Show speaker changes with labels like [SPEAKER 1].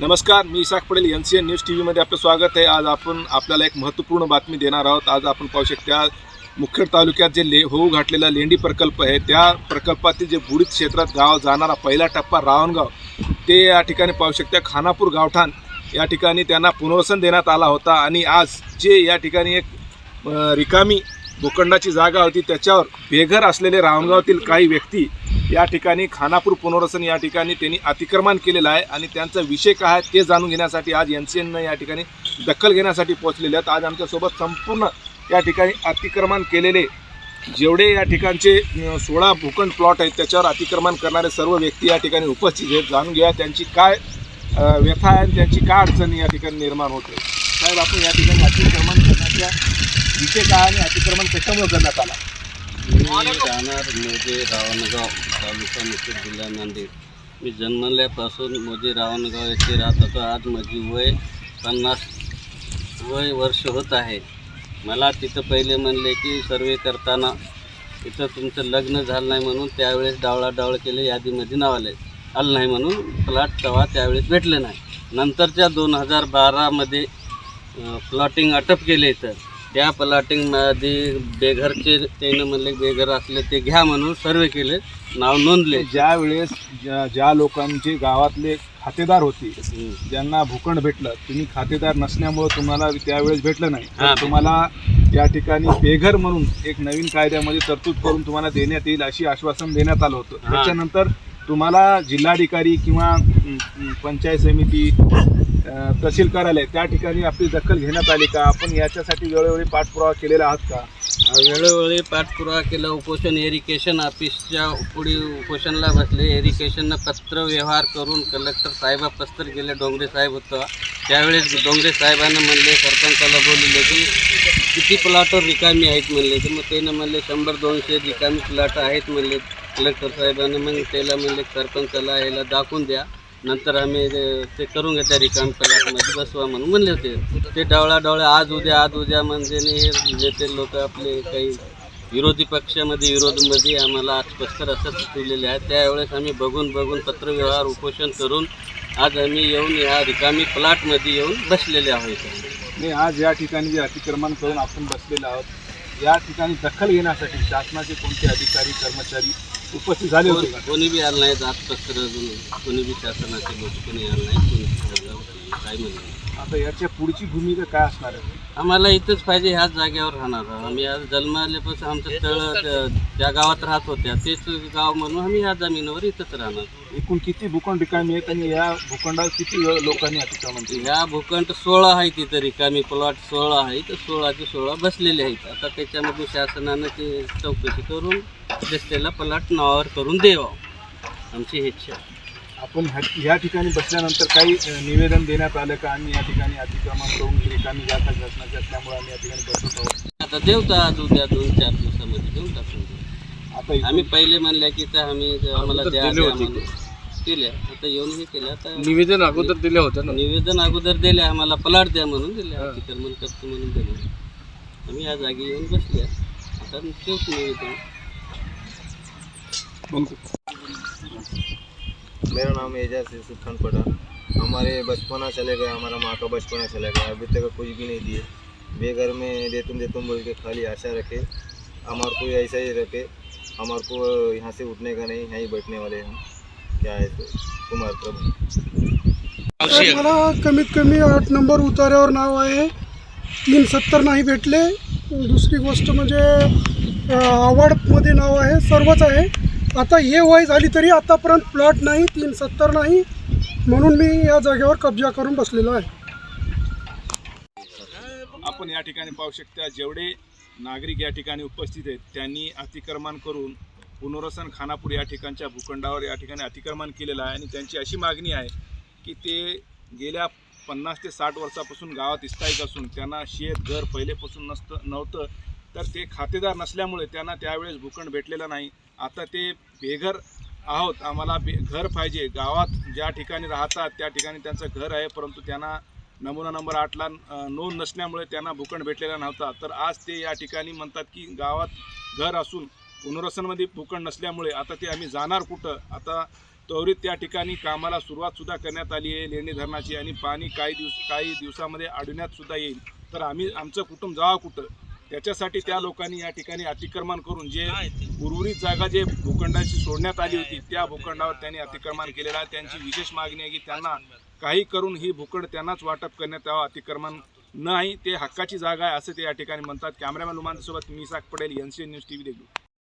[SPEAKER 1] नमस्कार मी इसाक पडेल N C N news T व्हीमध्ये आपलं स्वागत आहे. आज आपण आपल्याला एक महत्त्वपूर्ण बातमी देणार आहोत. आज आपण पाहू शकता मुखेड तालुक्यात जे ले होऊ घातलेला लेंडी प्रकल्प आहे त्या प्रकल्पातील जे बुडीत क्षेत्रात गाव जाणारा पहिला टप्पा रावणगाव ते या ठिकाणी पाहू शकता खानापूर गावठाण या ठिकाणी त्यांना पुनर्वसन देण्यात आला होता. आणि आज जे या ठिकाणी एक रिकामी भूखंडाची जागा होती. त्याच्यावर बेघर असलेले रावणगावातील काही व्यक्ती या ठिकाणी खानापूर पुनर्वसन या ठिकाणी त्यांनी अतिक्रमण केलेलं आहे आणि त्यांचा विषय काय आहे ते जाणून घेण्यासाठी आज एन सी एननं या ठिकाणी दखल घेण्यासाठी पोहोचलेले आहेत. आज आमच्यासोबत संपूर्ण या ठिकाणी अतिक्रमण केलेले जेवढे या ठिकाणचे सोळा भूखंड प्लॉट आहेत त्याच्यावर अतिक्रमण करणारे सर्व व्यक्ती या ठिकाणी उपस्थित आहेत. जाणून घ्या त्यांची काय व्यथा आहे आणि त्यांची काय अडचणी या ठिकाणी निर्माण होते साहेब आपण या ठिकाणी अतिक्रमण करण्याच्या विषय काय आणि अतिक्रमण कशामुळे करण्यात आला?
[SPEAKER 2] मी राहणार मोजे रावणगाव तालुका मुखेड जिल्हा नांदेड. मी जन्मल्यापासून मोजे रावणगाव येथे राहत होतो. आज माझी वय पन्नास वय वर्ष होत आहे. मला तिथं पहिले म्हणले की सर्वे करताना इथं तुमचं लग्न झालं नाही म्हणून त्यावेळेस डावळाडावळ केले यादीमध्ये नाव आले आलं नाही म्हणून प्लॉट तेव्हा त्यावेळेस भेटले नाही. नंतरच्या दोन हजार बारामध्ये प्लॉटिंग अटप केले इथं. त्या प्लॉटिंगमध्ये बेघरचे त्यानं म्हणले बेघर असले ते घ्या म्हणून सर्वे केले नाव नोंदले
[SPEAKER 1] ज्या वेळेस ज्या ज्या लोकांचे गावातले खातेदार होते. ज्यांना भूखंड भेटलं तुम्ही खातेदार नसल्यामुळं तुम्हाला त्यावेळेस भेटलं नाही. तर तुम्हाला या ठिकाणी बेघर म्हणून एक नवीन कायद्यामध्ये तरतूद करून तुम्हाला देण्यात येईल अशी आश्वासन देण्यात आलं होतं. त्याच्यानंतर तुम्हाला जिल्हाधिकारी किंवा पंचायत समिती तहसील कार्यालय त्या ठिकाणी आपली दखल घेण्यात आली का? आपण याच्यासाठी वेळोवेळी पाठपुरावा केलेला आहात का?
[SPEAKER 2] वेळोवेळी पाठपुरावा केला. उपोषण एरिकेशन ऑफिसच्या पुढे उपोषणला बसले. एरिकेशननं पत्र व्यवहार करून कलेक्टर साहेबा पस्तर गेले. डोंगरे साहेब होतं. त्यावेळेस डोंगरे साहेबांना म्हणले सरपंचाला बोलले की किती प्लॉटवर रिकामी आहेत? म्हणले. तर मग त्यानं म्हणले शंभर दोनशे रिकामी प्लॉट आहेत. म्हणले कलेक्टर साहेबांना. मग त्याला म्हणले सरपंचाला याला दाखवून द्या. नंतर आम्ही ते- करून घेत्या रिकाम प्लॉटमध्ये बसवा म्हणून म्हणले होते. ते डावळा डावळा आज उद्या आज उद्या म्हणजे नेते लोक आपले काही विरोधी पक्षामध्ये विरोधमध्ये आम्हाला आज पस्तर असं सुचवलेले आहे त्यावेळेस आम्ही बघून बघून पत्रव्यवहार उपोषण करून आज आम्ही येऊन या रिकामी प्लॉटमध्ये येऊन बसलेले आहोत.
[SPEAKER 1] आज या ठिकाणी जे अतिक्रमण करून आपण बसलेलो आहोत या ठिकाणी दखल घेण्यासाठी शासनाचे कोणते अधिकारी कर्मचारी उपस्थित झाले होते का?
[SPEAKER 2] कोण- बी आलं नाहीत आज पत्र अजून कोणी बी शासनाचे लोक कोणी आलं नाही कोणी काय म्हणलं
[SPEAKER 1] आता याच्या पुढची भूमिका काय असणार आहे?
[SPEAKER 2] आम्हाला इथंच पाहिजे ह्याच जागेवर राहणार. आहोत. आम्ही आज जन्माल्यापासून आमचं तळ त्या- ज्या गावात राहत होत्या तेच गाव म्हणून आम्ही ह्या जमिनीवर इथंच राहणार.
[SPEAKER 1] एकूण किती भूखंड रिकामी आहेत आणि या भूखंडावर किती लो- लोकांनी अतिक्रमण केलं?
[SPEAKER 2] ह्या भूखंड सोळा आहे तिथं रिकामी प्लॉट सोळा आहे तर सोळाचे सोळा बसलेले आहेत. आता त्याच्यामध्ये शासनानं ते चौकशी करून दिसलेला प्लॉट नावावर करून द्यावा. आमची इच्छा आहे.
[SPEAKER 1] आपण ह्या ह्या ठिकाणी बसल्यानंतर काही अ, निवेदन देण्यात आलं का? आम्ही या ठिकाणी अतिक्रमण करून रिकामी जागा शासनाची असल्यामुळे आम्ही या ठिकाणी बसत आहोत.
[SPEAKER 2] आता देवता आज उद्या दोन चार दिवसामध्ये देऊन टाकून देऊ.
[SPEAKER 1] आता इथून
[SPEAKER 2] आम्ही पहिले म्हणल्या की तर आम्ही आम्हाला द्या द्या म्हणून केल्या. आता येऊन हे केल्या. आता
[SPEAKER 3] निवेदन अगोदर दिले होते ना?
[SPEAKER 2] निवेदन अगोदर दिले आम्हाला प्लॉट द्या म्हणून दिले अतिक्रमण करतो म्हणून दिले आम्ही या जागी येऊन बसले आता तेच निवेदन.
[SPEAKER 4] मेरा नाम एजाज यूसुफ खान पटा हमारे बचपना चले गए हमारा माँ का बचपना चला गया। अभी तक कुछ भी नहीं दिए। बेघर में दे तुम दे तुम बोल के खाली आशा रखे। हमारे को ऐसा ही रखे। हमारे को यहाँ से उठने का नहीं यहाँ ही बैठने वाले हम। क्या है तो? कुमार प्रभु।
[SPEAKER 5] मला कमीत कमी आठ नंबर उतार्यावर नाव आहे तीन सत्तर नाही भेटले। दुसरी गोष्ट म्हणजे आवडमध्ये नाव आहे सर्वच आहे. आता हे वय झाली तरी आतापर्यंत प्लॉट नाही तीन सत्तर नाही म्हणून मी या जागेवर कब्जा करून बसलेलो आहे.
[SPEAKER 1] आपण या ठिकाणी पाहू शकता जेवढे नागरिक या ठिकाणी उपस्थित आहेत त्यांनी अतिक्रमण करून पुनर्वसन खानापूर या ठिकाणच्या भूखंडावर या ठिकाणी अतिक्रमण केलेलं आहे. आणि त्यांची अशी मागणी आहे की ते गेल्या पन्नास ते साठ वर्षापासून गावात स्थायिक असून त्यांना शेत घर पहिलेपासून नसतं नव्हतं. तर ते खातेदार नसल्यामुळे त्यांना त्यावेळेस भूखंड भेटलेलं नाही. आता ते बेघर आहोत. आम्हाला बे घर पाहिजे. गावात ज्या ठिकाणी राहतात त्या ठिकाणी त्यांचं घर आहे. परंतु त्यांना नमुना नंबर आठला नोंद नसल्यामुळे त्यांना भूखंड भेटलेला नव्हता. तर आज ते या ठिकाणी म्हणतात की गावात घर असून पुनर्वसनमध्ये भूखंड नसल्यामुळे आता ते आम्ही जाणार कुठं? आता त्वरित त्या ठिकाणी कामाला सुरुवातसुद्धा करण्यात आली आहे लेणी धरणाची. आणि पाणी काही दिवस काही दिवसामध्ये अडविण्यातसुद्धा येईल. तर आम्ही आमचं कुटुंब जावं कुठं? त्याच्यासाठी त्या लोकांनी या ठिकाणी अतिक्रमण करून जे उर्वरित जागा जे भूखंडाची सोडण्यात आली होती त्या भूखंडावर त्यांनी अतिक्रमण केलेलं आहे. त्यांची विशेष मागणी आहे की त्यांना काही करून ही भूखंड त्यांनाच वाटप करण्यात यावं अतिक्रमण नाही. ते हक्काची जागा आहे असं ते या ठिकाणी म्हणतात. कॅमेरामॅन लुमानसोबत मी साक पडेल N C N news T V देखील